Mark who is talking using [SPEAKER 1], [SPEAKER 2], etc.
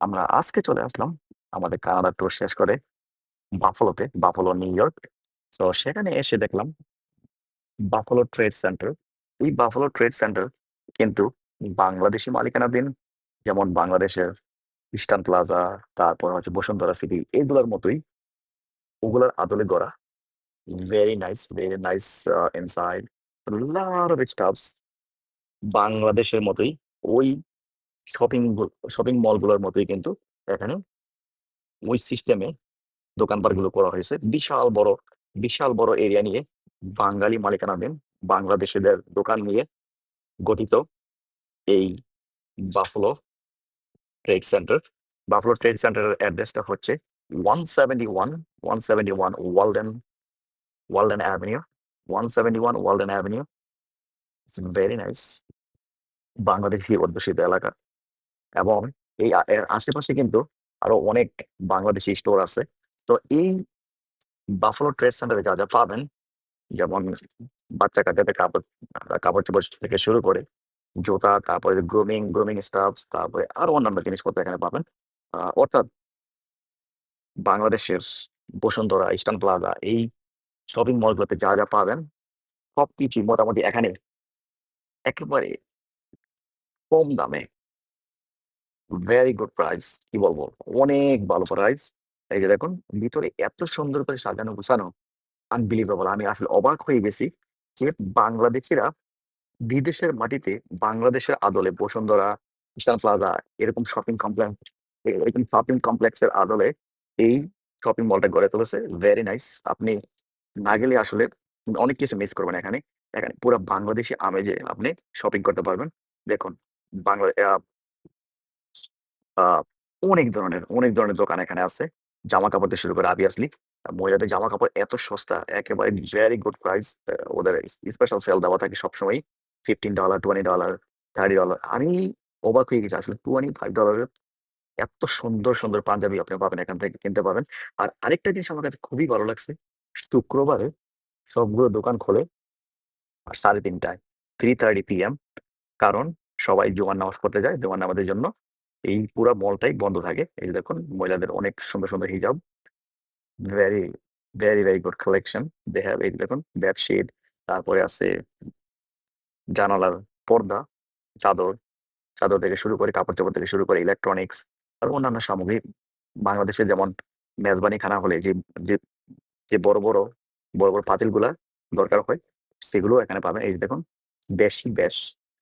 [SPEAKER 1] আমরা আজকে চলে আসলাম আমাদের কানাডা ট্যুর শেষ করে বাফালোতে, বাফলো নিউ ইয়র্ক। সো সেখানে এসে দেখলাম বাফালো ট্রেড সেন্টার। এই বাফালো ট্রেড সেন্টার কিন্তু বাংলাদেশি মালিকানাধীন। যেমন বাংলাদেশের ইস্টার্ন প্লাজা, তারপর হচ্ছে বসুন্ধরা সিটি এইগুলোর মতোই ওগুলার আদলে গড়া। Very nice, very nice inside. Lot of stuffs বাংলাদেশের মতোই ওই শপিং শপিং মলগুলোর মতোই কিন্তু এখানে ওই সিস্টেমে দোকানপাটগুলো করা হয়েছে। বিশাল বড়, বিশাল বড় এরিয়া নিয়ে বাঙালি মালিকানাধীন বাংলাদেশিদের দোকান নিয়ে গঠিত এই Buffalo trade centre. Buffalo trade সেন্টারের অ্যাড্রেসটা হচ্ছে one seventy one one 171, 171 Walden Walden avenue, 171 Walden avenue. Very nice. Bangladeshi অধ্যুষিত এলাকা এবং এই এর আশেপাশে কিন্তু আরও অনেক বাংলাদেশি স্টোর আছে। তো এই বাফালো ট্রেড সেন্টারে যা, যা পাবেন যেমন বাচ্চা-কাচ্চাদের কাপড় আ কাপড়-চোপড় থেকে শুরু করে জুতা, তারপরে গ্রুমিং, গ্রুমিং স্টাফস তারপরে আরও অন্যান্য জিনিসপত্র এখানে পাবেন। অর্থাৎ বাংলাদেশের বসুন্ধরা, ইস্টার্ন প্লাজা এই শপিং মলগুলোতে যা, যা পাবেন সবকিছুই মোটামুটি এখানে একেবারে কম দামে ভেরি গুড প্রাইস কি বলব? অনেক ভালো প্রাইস। এই যে দেখুন ভিতরে এত সুন্দর করে সাজানো গুছানো আনবিলিভেবল আমি আসলে অবাক হয়ে গেছি যে বাংলাদেশিরা বিদেশের মাটিতে বাংলাদেশের আদলে বসুন্ধরা, ইস্টার্ন প্লাজা এরকম শপিং কমপ্লেক্স এরকম শপিং কমপ্লেক্সের আদলে এই শপিং মলটা গড়ে তুলেছে। Very nice. আপনি না গেলে আসলে অনেক কিছু মিস করবেন এখানে। এখানে পুরা বাংলাদেশি আমেজে আপনি শপিং করতে পারবেন। দেখুন বাংলা অনেক ধরনের, অনেক ধরনের দোকান এখানে আছে। জামাকাপড় থেকে শুরু করে obviously মহিলাদের জামাকাপড় এত সস্তা একেবারে ভেরি গুড প্রাইস। ওদের স্পেশাল সেল দেওয়া থাকে সবসময়ই। $15, $20, $30 আমি অবাক হয়ে গেছি আসলে $25 এর এত সুন্দর, সুন্দর পাঞ্জাবি আপনি পাবেন এখান থেকে কিনতে পারবেন। আর আরেকটা জিনিস আমার কাছে খুবই ভালো লাগছে। শুক্রবারে সবগুলো দোকান খোলে আ ৩:৩০ টায় 3:30 PM কারণ সবাই জুমার নামাজ পড়তে যায়। জুমার নামাজের জন্য এই পুরা মলটাই বন্ধ থাকে। এই দেখুন মহিলাদের অনেক সুন্দর, সুন্দর হিজাব। Very, very, very good collection they have এই দেখুন বেডশিট তারপরে আছে জানালার পর্দা, চাদর, চাদর থেকে শুরু করে কাপড়-চোপড় থেকে শুরু করে ইলেকট্রনিক্স আর অন্যান্য সামগ্রী বাংলাদেশে যেমন মেজবানি খানা হলে যে যে বড়, বড়, বড়, বড় পাতিলগুলা দরকার হয় সেগুলোও এখানে পাবেন। এই দেখুন দেশি বেশ